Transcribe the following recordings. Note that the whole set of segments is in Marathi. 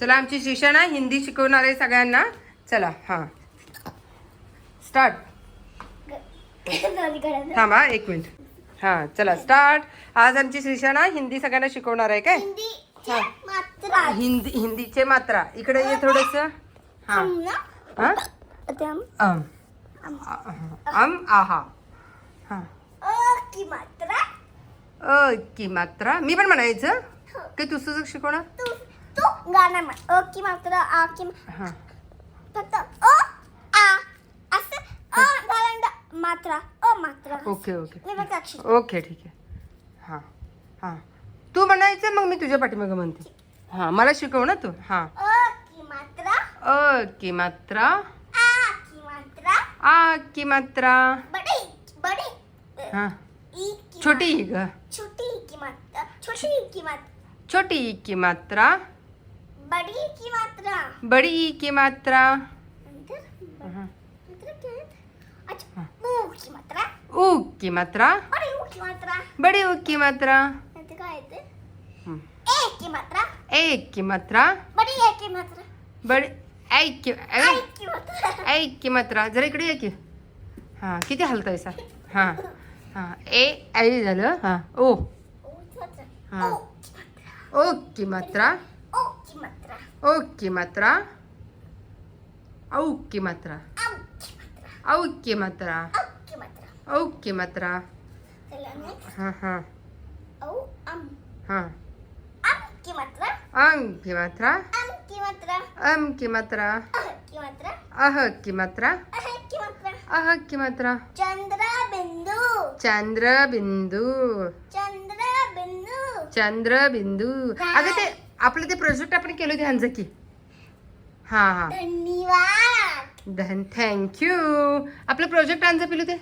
चला आमची शिक्षणा हिंदी शिकवणार आहे सगळ्यांना. चला हां. स्टार्ट थांबा एक मिनिट. हां चला स्टार्ट आज आमची शिक्षणा हिंदी सगळ्यांना शिकवणार आहे काय? हिंदी हिंदीचे मात्रा. इकडे ये थोडस. हां. हां? अम आहा. हां. की मात्रा? अ की मात्रा. मी पण म्हणायचं. की तू तुझं शिकवणार? तू गाणं म्हण. अ की मात्रा आ की मा- हां. फक्त अ आ. असं अ झालं मात्रा. अ मात्रा. Okay okay. मी फक्त अक्षर ओके ठीक आहे. हां हां. तू म्हणायचं मग मी तुझ्या पाठीमागं म्हणते. हां मला शिकव ना तू. हां. अ की मात्रा. अ की मात्रा. आ की मात्रा. आ की मात्रा. बडी बडी. हां. ई की छोटी ग. छोटी की मात्रा. छोटी की मात्रा. छोटी की मात्रा. बडी की मात्रा बडी ई की मात्रा हां. अच्छा ऊ की मात्रा ऊ की मात्रा बडी ऊ की मात्रा बडी ऊ की मात्रा नंतर काय येते हं. ए की मात्रा ए की मात्रा बडी ए की मात्रा बडी ऐ की ऐ की मात्रा जरा इकडे ये की हां किती हलतायसा हां हां ए ऐ झालं हां ओ हां. ओ की मात्रा ओ की मात्रा ओ की मात्रा ओ की मात्रा औ की मात्रा आऊ की मात्रा औ की मात्रा आऊ औ की मात्रा की मात्रा चला next. हां हां आपलं ते प्रोजेक्ट आपण केलं ह्यांचं की. हां हां. धन्यवाद. धन थँक्यू आपलं प्रोजेक्ट आणचं पिलू ते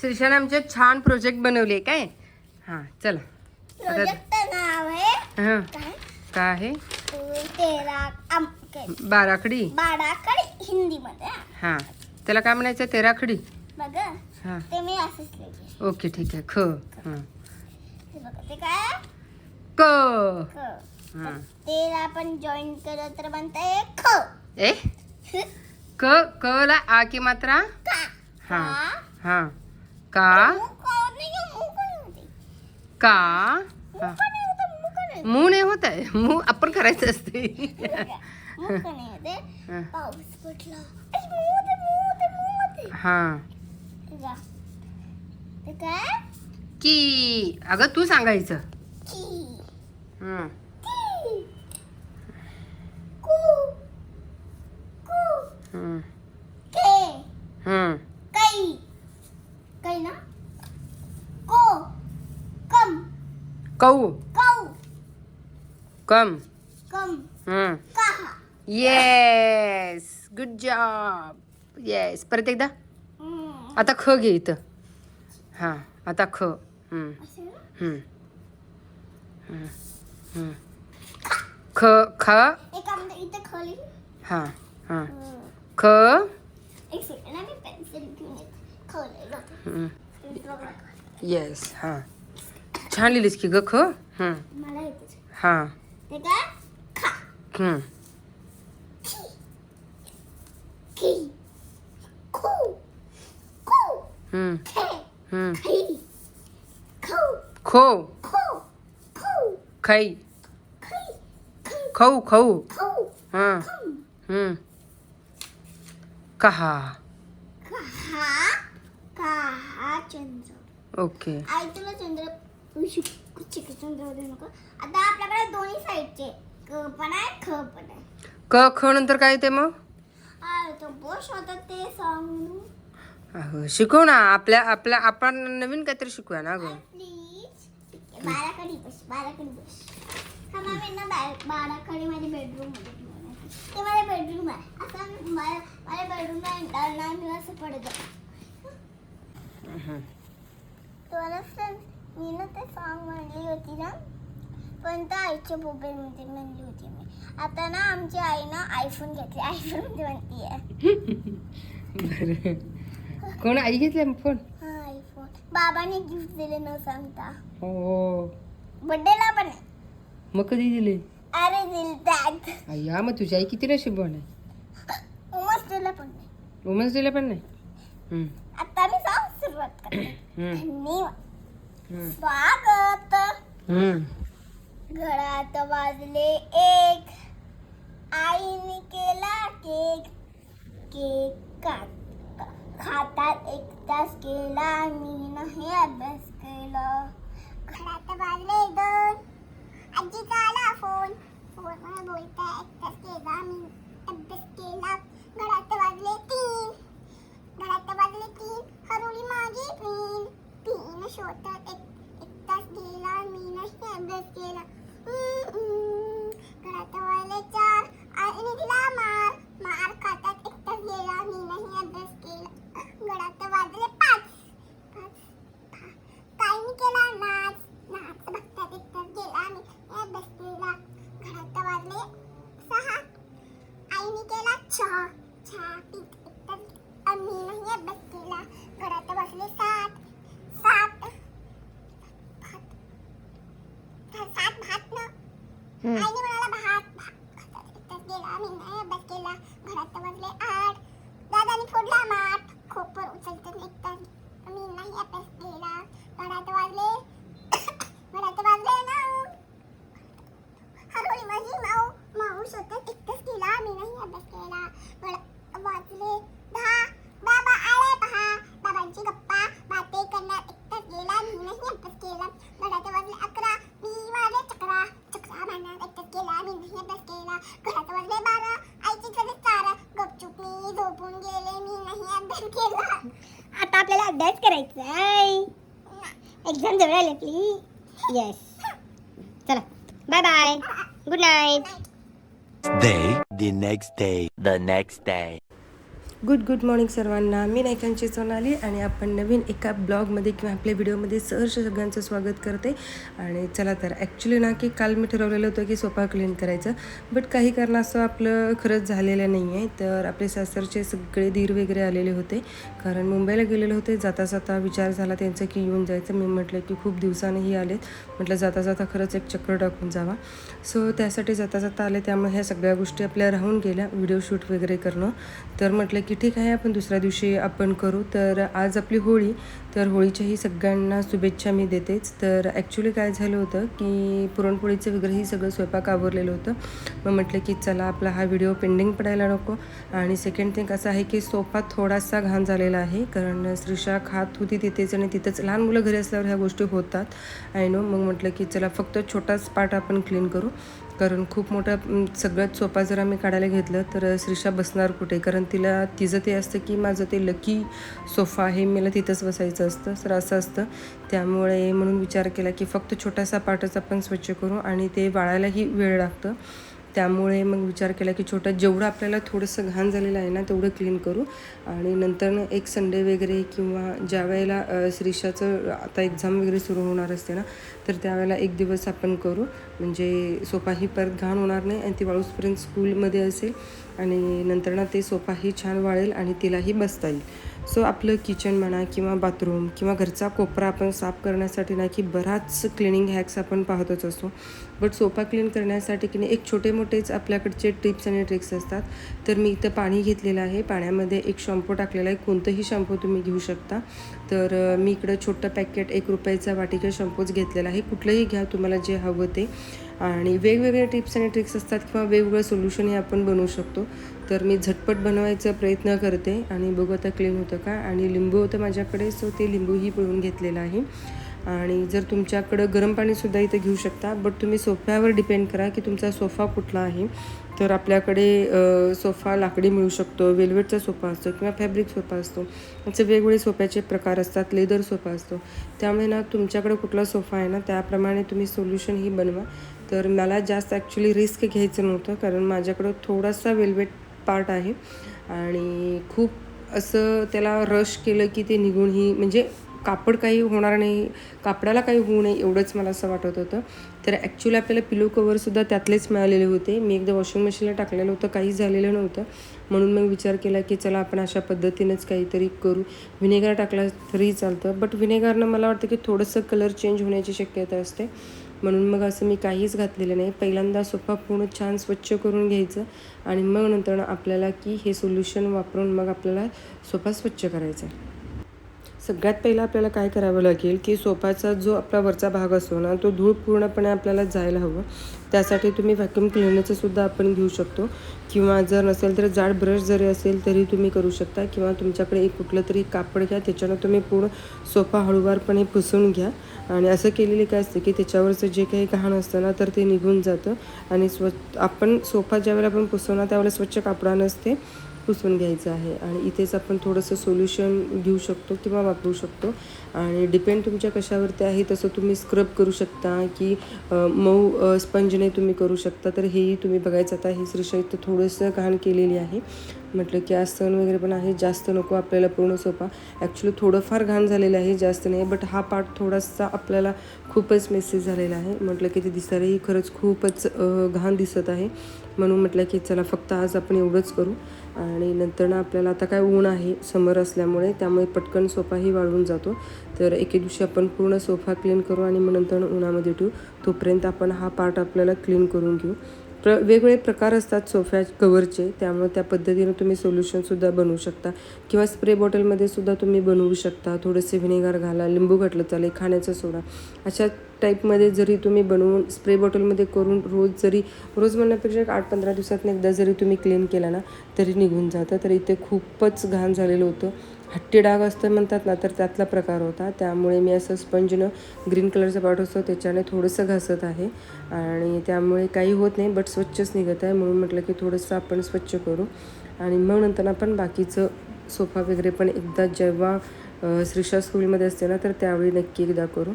श्रीशाने आमचे छान प्रोजेक्ट बनवले काय? हां चला. नाव आहे हां. काय? काय आहे? तेरा आम काय बाराखडी. हिंदी मध्ये हां. त्याला काय म्हणायचं? तेराखडी. बघ हां. ते मी असंच लिहिले ओके ठीक आहे. ख. हां. ते बघा ते काय? क. हां. तेला आपण जॉईन केलं तर बनतंय ख. ए? क क ला आ की मात्रा? का. हां? हां. का? मू का? मू नाही होते? आहे. मू आपण करायचं असते? हां. पाऊस पडला. आई, मू होते, मू होते, मू होते. हां. ते का? ते काय? की? अगं तू सांगायचं. हं. की कू हं. हं. ना? को कम। कौ कौ कम. कम। हं. कहा। येस गुड जॉब येस परत एकदा. हम्म. आता ख घे इथं. हां. आता ख. हं. असं ना? ख ख? हां हां. ख. येस हां. छान लिहिलीस की ग ख? हं. खू. खै। खाऊ खाऊ हां। खम हं. कहा। कहा कहा चंद्र ओके आई तुला चंद्र चिक चंद्र देऊ नको. आता आपल्याकडे दोन्ही साईडचे. क पण आहे ख पण आहे. क ख नंतर काय येते मग? आ, तो बोश होता ते सांग अहो, शिकव ना. आपल्या आपल्या आपण नवीन काहीतरी शिकूया ना ग प्लीज बाराकडे बस बाराकडे बस. हा मॅम ना बाराकडे माझ्या बेडरूममध्ये. ते माझ्या बेडरूम आहे. असं माझ्या एंटर नाही मी असं पडत तुम्हाला फ्रेंड्स मी ना ते सॉन्ग म्हणली होती ना पण त्या आईच्या मोबाईलमध्ये म्हणली होती मी. आता ना आमची आई ना आयफोन घेतली आयफोनमध्ये म्हणती आहे कोण आई घेतलाय फोन बाबाने गिफ्ट दिले न सांगता. हो. बर्थडेला पण. आहे मग कधी दिले? अरे दिलतात. अय्या मग तुझी आई किती नशीबवान आहे? मस्त तुला पण. नाही. वुमन्स डेला पण नाही? हम्म, आता मी सांग सुरुवात करते. हम्म, धन्यवाद. हम्म, स्वागत. हम्म. घरात वाजले एक. आईने केला केक केक काट खातात एक तास केला मी नाही अभ्यास केला. घरात वाजले दोन आजीचा आला फोन फोन मला बोलताय एक तास केला मी अभ्यास केला घरात वाजले तीन घरात वाजले तीन हरवली माझी पिन पिन शोधत एक एक तास गेला मी नाही अभ्यास केला हम्म, हम्म. घरात वाजले चार आईने दिला मार मार खातात एक तास गेला मी नाही अभ्यास केला घरात वाजले पाच पाच काहींनी केला नाच नाच बघतात एक तास गेला मी नाही अभ्यास केला घरात वाजले सहा आईने केला चहा चहा पीत एक तास आम्ही नाही अभ्यास केला घरात बसले सात सात भात सात भात ना हम्म. आईने म्हणाला भात भात खातात एक तास गेला आम्ही नाही अभ्यास केला घरात बसले आठ. दादाने फोडला माठ. खोपर उचलतात निघतात मी नाही अभ्यास केला घरात वाजले. घरात वाजले ना. हरवली माझी माऊ. माऊ स्वतः एकटाच केला मी नाही अभ्यास केला मला वाचले दहा. बाबा आले पहा. बाबांची गप्पा. बाते करण्यात एकटाच गेला. मी नाही अभ्यास केला घरात वाजले अकरा. मी मारले चक्रा. चक्रा मारण्यात एकटाच केला मी नाही अभ्यास केला घरात वाजले बारा आईची कडे चारा गपचूप मी झोपून गेले मी नाही अभ्यास केला आता आपल्याला अभ्यास करायचा आहे. एक्झाम जवळ आले प्लीज येस चला. Bye bye good night Day, the next day, the next day. Good good morning सर्वांना. मी नायकांची सोनाली आणि आपण नवीन एका ब्लॉगमध्ये किंवा आपल्या व्हिडिओमध्ये सहर्ष सगळ्यांचं स्वागत करते. आणि चला तर ॲक्च्युली ना की काल मी ठरवलेलं होतं की सोफा क्लीन करायचं बट काही कारणास्तव आपलं खरंच झालेलं नाही आहे तर आपले सासरचे सगळे धीर वगैरे आलेले होते. कारण मुंबईला गेलेले होते जाता जाता विचार झाला त्यांचं की येऊन जायचं. मी म्हटलं की खूप दिवसांनीही आलेत. म्हटलं जाता जाता खरंच एक चक्कर टाकून जावा. सो त्यासाठी जाता जाता आले. त्यामुळे ह्या सगळ्या गोष्टी आपल्या राहून गेल्या. व्हिडिओ शूट वगैरे करणं. तर म्हटलं की ठीक आहे आपण दुसऱ्या दिवशी आपण करू. तर आज आपली होळी तर होळीच्याही सगळ्यांना शुभेच्छा मी देतेच. तर ॲक्च्युली काय झालं होतं की पुरणपोळीचं वगैरेही सगळं स्वयंपाक आवरलेलं होतं. मग म्हटलं की चला आपला हा व्हिडिओ पेंडिंग पडायला नको. आणि सेकंड थिंग असं आहे की सोफा थोडासा घाण झालेला आहे. कारण श्रीषा खात होती तिथेच आणि तिथंच लहान मुलं घरी असल्यावर ह्या गोष्टी होतात. आय नो मग म्हटलं की चला फक्त छोटाच पार्ट आपण क्लीन करू. कारण खूप मोठा सगळ्यात सोफा जर आम्ही काढायला घेतलं तर श्रीषा बसणार कुठे? कारण तिला तिचं ते असतं की माझं ते लकी सोफा आहे मला तिथंच बसायचं असतं. तर असं असतं. त्यामुळे म्हणून विचार केला की फक्त छोटासा पार्टच आपण स्वच्छ करू आणि ते वाळायलाही वेळ लागतं. त्यामुळे मग विचार केला की छोटं जेवढं आपल्याला थोडंसं घाण झालेलं आहे ना तेवढं क्लीन करू. आणि नंतर एक संडे वगैरे किंवा ज्या वेळेला श्रीषाचं आता एक्झाम वगैरे सुरू होणार असते ना तर त्यावेळेला एक दिवस आपण करू. म्हणजे सोफाही परत घाण होणार नाही आणि ती वाळूसपर्यंत स्कूलमध्ये असेल आणि नंतर ना ते सोफाही छान वाळेल आणि तिलाही बसता येईल. सो आपलं किचन म्हणा किंवा बाथरूम किंवा घरचा कोपरा आपण साफ करण्यासाठी ना की बराच क्लिनिंग हॅक्स आपण पाहतच असतो. बट सोफा क्लीन करण्यासाठी की नाही एक छोटे मोठेच आपल्याकडचे टिप्स आणि ट्रिक्स असतात. तर मी इथं पाणी घेतलेलं आहे. पाण्यामध्ये एक शॅम्पू टाकलेला आहे. कोणतंही शॅम्पू तुम्ही घेऊ शकता. तर मी इकडं छोटं पॅकेट एक रुपयाचा वाटिका शॅम्पूच घेतलेला आहे. कुठलंही घ्या तुम्हाला जे हवं ते. आणि वेगवेगळे टिप्स आणि ट्रिक्स असतात किंवा वेगवेगळं सोल्युशन हे आपण बनवू शकतो. तर मी झटपट बनवायचा प्रयत्न करते आणि बघू आता क्लीन होतं का. आणि लिंबू होतं माझ्याकडे सो ते लिंबूही पिळून घेतलेलं आहे. आणि जर तुमच्याकडं गरम पाणीसुद्धा इथं घेऊ शकता बट तुम्ही सोफ्यावर डिपेंड करा की तुमचा सोफा कुठला आहे. तर आपल्याकडे सोफा लाकडी मिळू शकतो वेल्वेटचा सोफा असतो किंवा फॅब्रिक सोफा असतो. असे वेगवेगळे सोफ्याचे प्रकार असतात लेदर सोफा असतो. त्यामुळे ना तुमच्याकडे कुठला सोफा आहे ना त्याप्रमाणे तुम्ही सोल्युशन ही बनवा. तर मला जास्त ॲक्च्युली रिस्क घ्यायचं नव्हतं कारण माझ्याकडं थोडासा वेल्वेट पार्ट आहे. आणि खूप असं त्याला रश केलं की ते निघूनही म्हणजे कापड काही होणार नाही कापडाला काही होऊ नये एवढंच मला असं वाटत होतं. तर ॲक्च्युली आपल्याला पिलो कवरसुद्धा त्यातलेच मिळालेले होते. मी एकदा वॉशिंग मशीनला टाकलेलं होतं काही झालेलं नव्हतं. म्हणून मग विचार केला की चला आपण अशा पद्धतीनेच काहीतरी करू. व्हिनेगर टाकला तरी चालतं. बट व्हिनेगरनं मला वाटतं की थोडंसं कलर चेंज होण्याची शक्यता असते. म्हणून मग असं मी काहीच घातलेलं नाही. पहिल्यांदा सोफा पूर्ण छान स्वच्छ करून घ्यायचं आणि मग नंतर आपल्याला की हे सोल्युशन वापरून मग आपल्याला सोफा स्वच्छ करायचा आहे. सगळ्यात पहिलं आपल्याला काय करावं लागेल की सोफाचा जो आपला वरचा भाग असतो ना तो धूळ पूर्णपणे आपल्याला जायला हवं. त्यासाठी तुम्ही व्हॅक्युम क्लिनरचं सुद्धा आपण घेऊ शकतो. किंवा जर नसेल तर जाड ब्रश जरी असेल तरी तुम्ही करू शकता. किंवा तुमच्याकडे एक कुठलं तरी कापड घ्या त्याच्यानं तुम्ही पूर्ण सोफा हळूवारपणे पुसून घ्या. आणि असं केलेले काय असतं की त्याच्यावरचं जे काही घाण असतं ना तर ते निघून जातं. आणि स्व आपण सोफा ज्यावेळेला आपण पुसवणार त्यावेळेला स्वच्छ कापडानं असते पुसून घ्यायचं आहे आणि इथेच आपण थोडंसं सोल्युशन घेऊ शकतो किंवा वापरू शकतो. आणि डिपेंड तुमच्या कशावरती आहे तसं तुम्ही स्क्रब करू शकता की मऊ स्पंजने तुम्ही करू शकता. तर हेही तुम्ही बघायचं आता हे श्रीषा थोडंसं घाण केलेली आहे. म्हटलं की आज सण वगैरे पण आहे जास्त नको आपल्याला पूर्ण सोपा. ॲक्च्युली थोडंफार घाण झालेलं आहे जास्त नाही बट हा पार्ट थोडासा आपल्याला खूपच मेसेज झालेला आहे. म्हटलं की ते दिसायलाही खरंच खूपच घाण दिसत आहे. म्हणून म्हटलं की चला फक्त आज आपण एवढंच करू. आणि नंतर ना आपल्याला आता काय ऊन आहे समर असल्यामुळे त्यामुळे पटकन सोफाही वाळून जातो. तर एके दिवशी आपण पूर्ण सोफा क्लीन करू आणि मग नंतर उन्हामध्ये ठेवू. तोपर्यंत आपण हा पार्ट आपल्याला क्लीन करून घेऊ. प्र वेगवेगळे प्रकार असतात सोफ्या कवरचे त्यामुळे त्या पद्धतीनं तुम्ही सोल्युशनसुद्धा बनवू शकता. किंवा स्प्रे बॉटलमध्ये सुद्धा तुम्ही बनवू शकता. थोडेसे व्हिनेगार घाला लिंबू घातलं चालेल खाण्याचा सोडा. अशा टाईपमध्ये जरी तुम्ही बनवून स्प्रे बॉटलमध्ये करून रोज जरी रोज म्हणण्यापेक्षा एक आठ पंधरा दिवसातून एकदा जरी तुम्ही क्लीन केला ना तरी निघून जातं. तर इथे खूपच घाण झालेलं होतं. हट्टी डाग असतं म्हणतात ना तर त्यातला प्रकार होता. त्यामुळे मी असं स्पंजनं ग्रीन कलरचं पाठ असतो त्याच्याने थोडंसं घासत आहे. आणि त्यामुळे काही होत नाही बट स्वच्छच निघत आहे. म्हणून म्हटलं की थोडंसं आपण स्वच्छ करू. आणि मग नंतर आपण बाकीचं सोफा वगैरे पण एकदा जेव्हा श्रीशा श्रीषा स्कूलमध्ये असते ना तर त्यावेळी नक्की एकदा करू.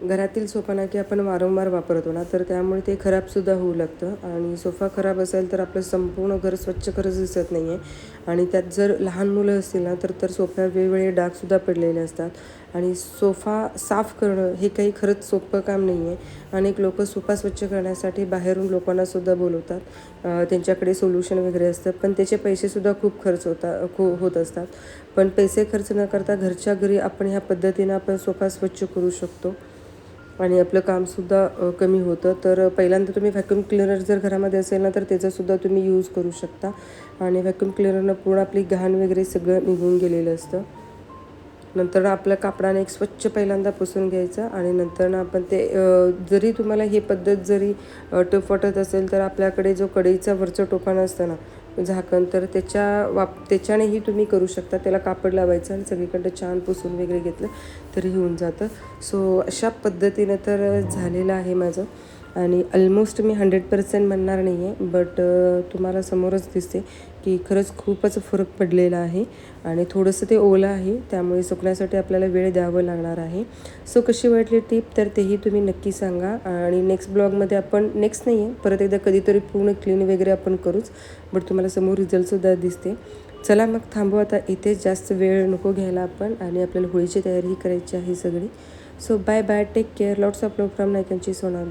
घरातील सोफा ना की आपण वारंवार वापरतो ना तर त्यामुळे ते खराबसुद्धा होऊ लागतं. आणि सोफा खराब असेल तर आपलं संपूर्ण घर स्वच्छ करत दिसत नाही आहे आणि त्यात जर लहान मुलं असतील ना तर तर सोफ्यावर वेगवेगळे डागसुद्धा पडलेले असतात. आणि सोफा साफ करणं हे काही खरंच सोपं काम नाही आहे अनेक लोक सोफा स्वच्छ करण्यासाठी बाहेरून लोकांनासुद्धा बोलवतात. त्यांच्याकडे सोल्युशन वगैरे असतं. पण त्याचे पैसेसुद्धा खूप खर्च होता खू होत असतात. पण पैसे खर्च न करता घरच्या घरी आपण ह्या पद्धतीनं आपण सोफा स्वच्छ करू शकतो. आणि आपलं कामसुद्धा कमी होतं. तर पहिल्यांदा तुम्ही व्हॅक्यूम क्लिनर जर घरामध्ये असेल ना तर त्याचासुद्धा तुम्ही यूज करू शकता. आणि व्हॅक्यूम क्लिनरनं पूर्ण आपली घाण वगैरे सगळं निघून गेलेलं असतं. नंतर आपल्या कापडाने एक स्वच्छ पहिल्यांदा पुसून घ्यायचं आणि नंतर आपण ते जरी तुम्हाला ही पद्धत जरी टफ वाटत असेल तर आपल्याकडे जो कढईचा वरचं टोपाण असतं ना झाकण तर त्याच्या वाप त्याच्यानेही तुम्ही करू शकता. त्याला कापड लावायचं आणि सगळीकडं छान पुसून वगैरे घेतलं तरी होऊन जातं. सो अशा पद्धतीनं तर झालेलं आहे माझं. आणि ऑलमोस्ट मी हंड्रेड पर्सेंट म्हणणार नाही आहे बट तुम्हाला समोरच दिसते की खरंच खूपच फरक पडलेला आहे आणि थोडंसं ते ओलं आहे त्यामुळे सुकण्यासाठी आपल्याला वेळ द्यावं लागणार आहे. सो कशी वाटली टीप? तर तेही तुम्ही नक्की सांगा आणि नेक्स्ट ब्लॉगमध्ये आपण नेक्स्ट नाही आहे परत एकदा कधीतरी पूर्ण क्लीन वगैरे आपण करूच बट तुम्हाला समोर रिझल्टसुद्धा दिसते. चला मग थांबू आता इथेच जास्त वेळ नको घ्यायला आपण आणि आपल्याला होळीची तयारीही करायची आहे सगळी. So bye bye take care lots of love from नायकांची Sonali